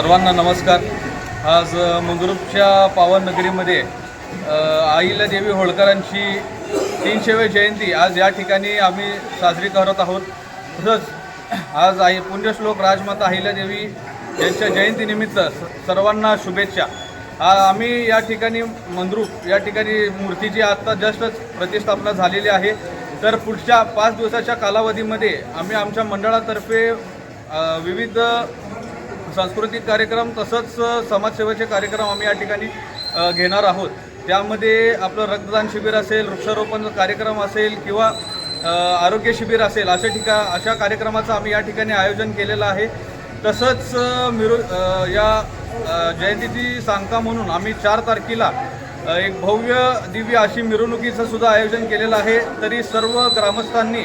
सर्वांना नमस्कार. आज मुंगरूपच्या मंगरुळच्या पावन नगरीमध्ये आईला देवी होळकरांची तीनशेवे जयंती. आज या ठिकाणी आम्ही साजरी करत आहोत. तसंच आज आई पुण्यश्लोक राजमाता अहिल्या देवी यांच्या जयंतीनिमित्त स- सर्वांना शुभेच्छा. आ- आम्ही या ठिकाणी मंद्रूप या ठिकाणी मूर्तीची आत्ता जस्टच प्रतिष्ठापना झालेली आहे. तर पुढच्या पाच दिवसाच्या कालावधीमध्ये आम्ही आमच्या मंडळातर्फे विविध सांस्कृतिक कार्यक्रम तसंच समाजसेवेचे कार्यक्रम आम्ही या ठिकाणी घेणार आहोत. त्यामध्ये आपलं रक्तदान शिबिर असेल वृक्षारोपण कार्यक्रम असेल किंवा आरोग्य शिबिर असेल अशा ठिका अशा कार्यक्रमाचं आम्ही या ठिकाणी आयोजन केलेलं आहे. तसंच मिरु या जयंतीची सांगता म्हणून आम्ही चार तारखेला एक भव्य दिव्य अशी मिरवणुकीचं सुद्धा आयोजन केलेलं आहे. तरी सर्व ग्रामस्थांनी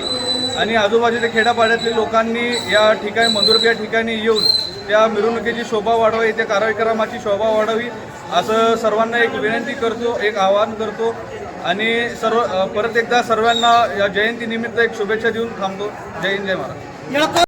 आणि आजूबाजूच्या खेड्यापाड्यातील लोकांनी या ठिकाणी मंदुरप या ठिकाणी येऊन त्या मिरवणुकीची शोभा वाढवावी त्या कार्यक्रमाची शोभा वाढावी असं सर्वांना एक विनंती करतो एक आवाहन करतो. आणि सर्व परत एकदा सर्वांना या जयंतीनिमित्त एक शुभेच्छा देऊन थांबतो. जय हिंद जय महाराज